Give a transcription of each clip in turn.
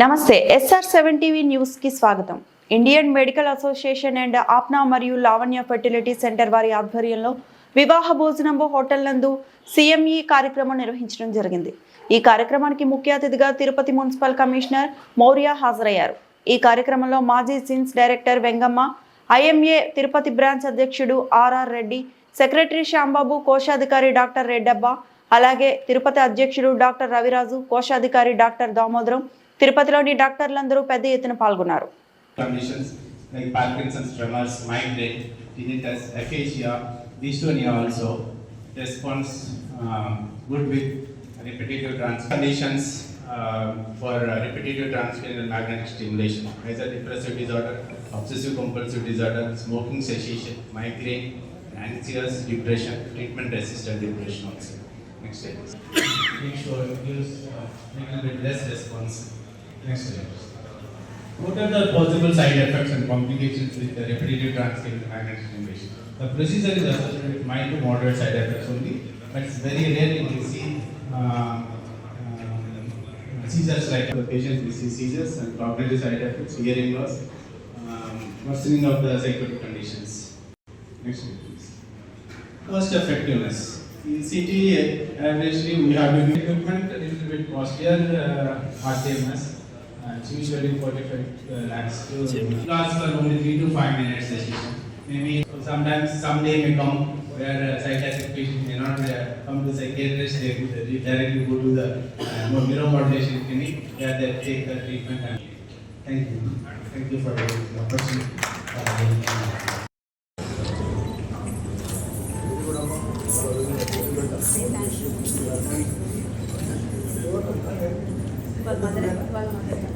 నమస్తే SR seven TV న్యూస్కి స్వాగతం. Indian Medical Association and Apna మరియు లావణ్య ఫెర్టిలిటీ సెంటర్ వారి ఆధ్వర్యంలో వివాహ భోజనంబు హోటల్ నందు సిఎంఈ కార్యక్రమం నిర్వహించడం జరిగింది. ఈ కార్యక్రమానికి ముఖ్య అతిథిగా తిరుపతి మున్సిపల్ కమిషనర్ మౌర్య హాజరయ్యారు. ఈ కార్యక్రమంలో మాజీ since director Vengamma IMA Tirupati branch అధ్యక్షుడు R R Reddy secretary Shyambabu కోశాధికారి డాక్టర్ రెడ్డబ్బ అలాగే తిరుపతి అధ్యక్షుడు డాక్టర్ రవిరాజు కోశాధికారి డాక్టర్ దామోదరం తిరుపతిలోని డాక్టర్లందరూ పెద్ద ఎత్తున పాల్గొన్నారు uh, uh, for uh, repetitive transcranial magnetic stimulation. Either depressive disorder, obsessive compulsive disorder, smoking cessation, migraine, anxious depression, treatment resistant depression also. Next slide. Make sure it gives uh, little bit less response. Next. What are the possible side effects and complications with the repetitive transcranial magnetic stimulation? The procedure is associated with mild to moderate side effects only, but it's very rare you can see uh, uh, seizures like the patients see seizures and cognitive side effects, hearing loss, um, worsening of the psychotic conditions. Next slide, please. Cost effectiveness. In CT, we have equipment a little bit costlier, uh, RTMS. Uh, it's usually forty-five uh, lakhs to last for only three to five minutes session. Maybe sometimes someday may come where uh, psychiatric patient may not uh, come to psychiatrist, they will they directly go to the uh, more neuromodulation clinic where they take the treatment and thank you. Thank you for the opportunity. Uh,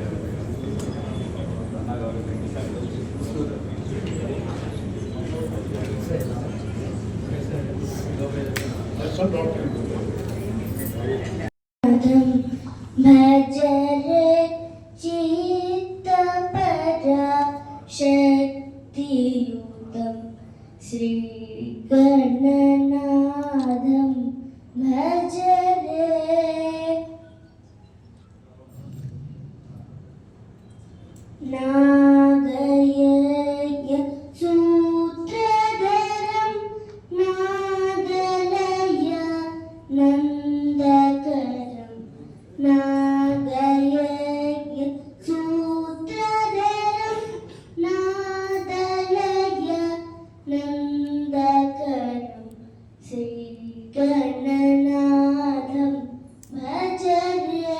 Shri ശ്രീകരണനാഥം Bhaja Gananatham ഭജരേ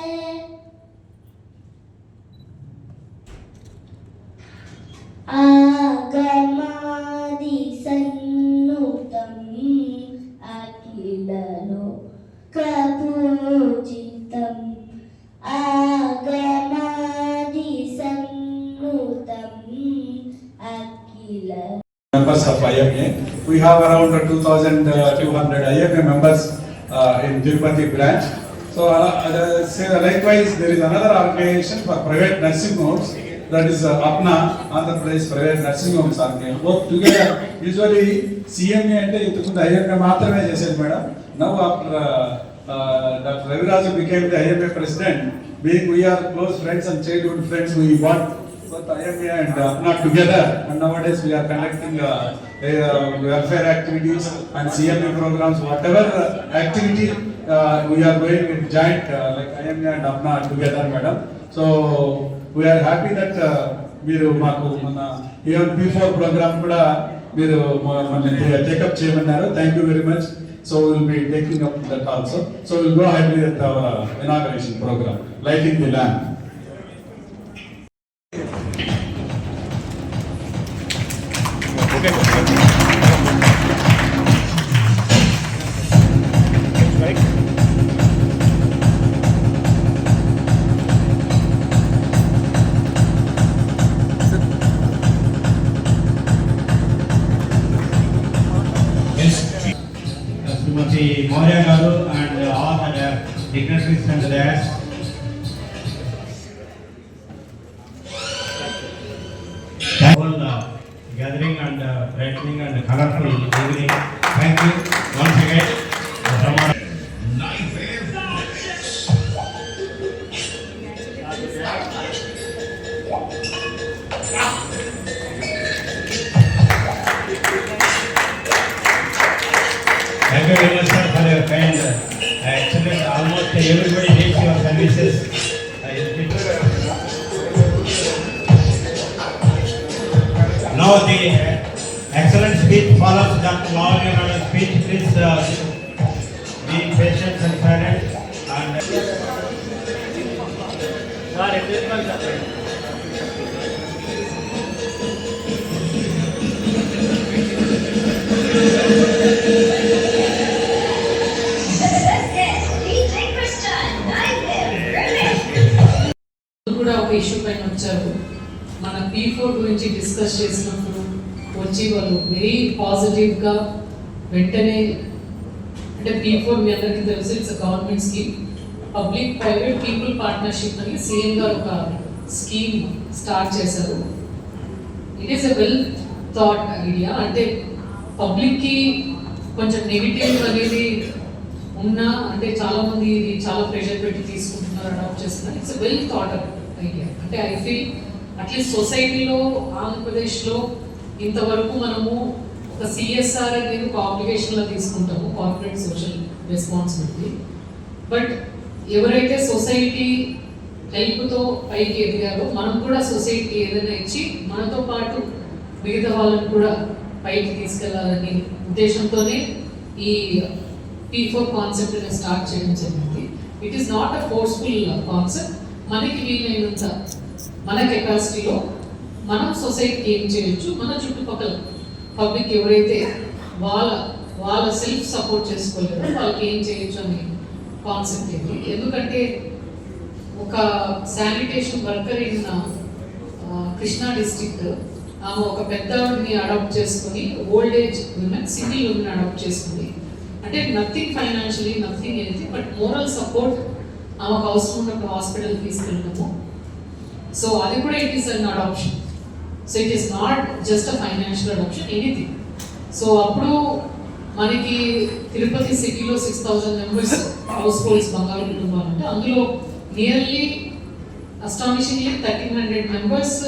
ആഗമാതി സന്നുതം അഖിലലോ കപൂജിതം ആഗമാതി സന്നുതം Akhila We have around 2,200 IFA members uh, in Tirupati branch. So uh, uh, say likewise, there is another organization for private nursing homes. That is uh, Apna, Andhra Pradesh Private Nursing Homes Organization. Work together. Usually CMA అంటే ఇంతకుముందు IMA మాత్రమే చేసేది madam. Now after uh, uh, Dr. Raviraju became the IMA president, being we are close friends and childhood friends, we want both IMA and uh, not together and nowadays we are conducting uh, uh, welfare activities and CMA programs, whatever activity uh, we are going in joint uh, like IMA and APNA together madam. So we are happy that uh, మీరు మాకు మన even P four programme కూడా మీరు మ- take up చేయమన్నారు thank you very much so will be taking up that also so will go ahead with our inauguration programme lighting the land Srimati Maurya Garu and all the dignitaries and the colorful evening. Thank you once again. Thank you very much, uh, excellent, almost services. Uh, Now the excellent speech follows Dr. Lavanya Madam's speech, please uh, be patient and silent and. కూడా ఒక issue పైన వచ్చారు మన P four గురించి discuss చేసినప్పుడు వచ్చి వాళ్ళు very పాజిటివ్గా వెంటనే అంటే పీ ఫోర్ మీ అందరికీ తెలుసు it's government scheme public private people partnership అని సీఎం గారు ఒక స్కీమ్ స్టార్ట్ చేశారు. It is a well thought idea అంటే పబ్లిక్కి కొంచెం నెగిటివ్ అనేది ఉన్నా అంటే చాలామంది ఇది చాలా ప్రెషర్ పెట్టి తీసుకుంటున్నారు అడాప్ట్ చేస్తున్నారు. ఇట్స్ వెల్ థాట్ ఐడియా అంటే ఐ ఫీల్ అట్లీస్ట్ సొసైటీలో ఆంధ్రప్రదేశ్లో ఇంతవరకు మనము ఒక సిఎస్ఆర్ అనేది ఒక ఆబ్లిగేషన్లో తీసుకుంటాము. కార్పొరేట్ సోషల్ రెస్పాన్సిబిలిటీ బట్ ఎవరైతే సొసైటీ హెల్ప్తో పైకి ఎదిగారో మనం కూడా సొసైటీ ఏదైనా ఇచ్చి మనతో పాటు మిగతా వాళ్ళని కూడా పైకి తీసుకెళ్ళాలని ఉద్దేశంతోనే ఈ పీ ఫోర్ కాన్సెప్ట్ స్టార్ట్ చేయడం జరిగింది. It is not a forceful concept మనకి వీలైనంత మన కెపాసిటీలో మనం సొసైటీకి ఏం చేయొచ్చు? మన చుట్టుపక్కల పబ్లిక్ ఎవరైతే వాళ్ళ వాళ్ళ సెల్ఫ్ సపోర్ట్ చేసుకోలేరో వాళ్ళకి ఏం చేయొచ్చు అనే కాన్సెప్ట్ ఇది ఎందుకంటే ఒక sanitation worker in Krishna district ఆమె ఒక పెద్దవాడిని అడాప్ట్ చేసుకుని old age women single women adopt చేసుకుంది. అంటే nothing financially nothing anything but moral support ఆమెకు అవసరం ఉన్నప్పుడు హాస్పిటల్ తీసుకెళ్ళడము. సో అది కూడా it is an adoption so it is not just a financial adoption anything so అప్పుడు మనకి తిరుపతి సిటీలో six thousand members households బంగారు కుటుంబాలు అంటే అందులో nearly astonishingly thirteen hundred members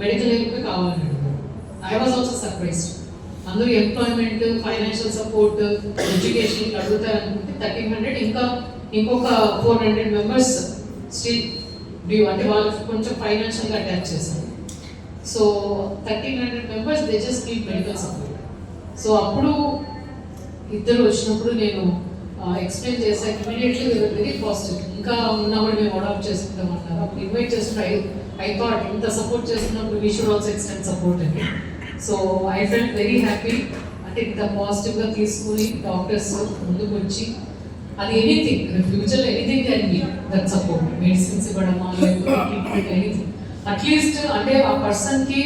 medical help కావాలని ఐ వాజ్ ఆల్సో సర్ప్రైజ్డ్ అందరూ ఎంప్లాయ్మెంట్ ఫైనాన్షియల్ సపోర్ట్ ఎడ్యుకేషన్ అడుగుతారనుకుంటే థర్టీన్ హండ్రెడ్ ఇంకా ఇంకొక four hundred members still due అంటే వాళ్ళకి కొంచెం ఫైనాన్షియల్గా అటాచ్ చేశారు. So thirteen hundred members they just need medical support so అప్పుడు ఇద్దరు వచ్చినప్పుడు నేను ఎక్స్ప్లెయిన్ చేశాను ఇమీడియట్లీ వెరీ పాజిటివ్ ఇంకా ఉన్నప్పుడు మేము అడాప్ట్ చేసుకుంటాం అన్నారు. అప్పుడు ఇన్వైట్ చేస్తుంటే ఐ ఐ థాట్ ఇంత సపోర్ట్ చేస్తున్నప్పుడు we should also extend support అని. So I felt very happy అంటే ఇంత పాజిటివ్గా తీసుకుని డాక్టర్స్ ముందుకు వచ్చి అది ఎనీథింగ్ ఫ్యూచర్లో anything can be that support medicines ఇవ్వడమా లేకపోతే ఎనీథింగ్ అట్లీస్ట్ అంటే ఆ పర్సన్కి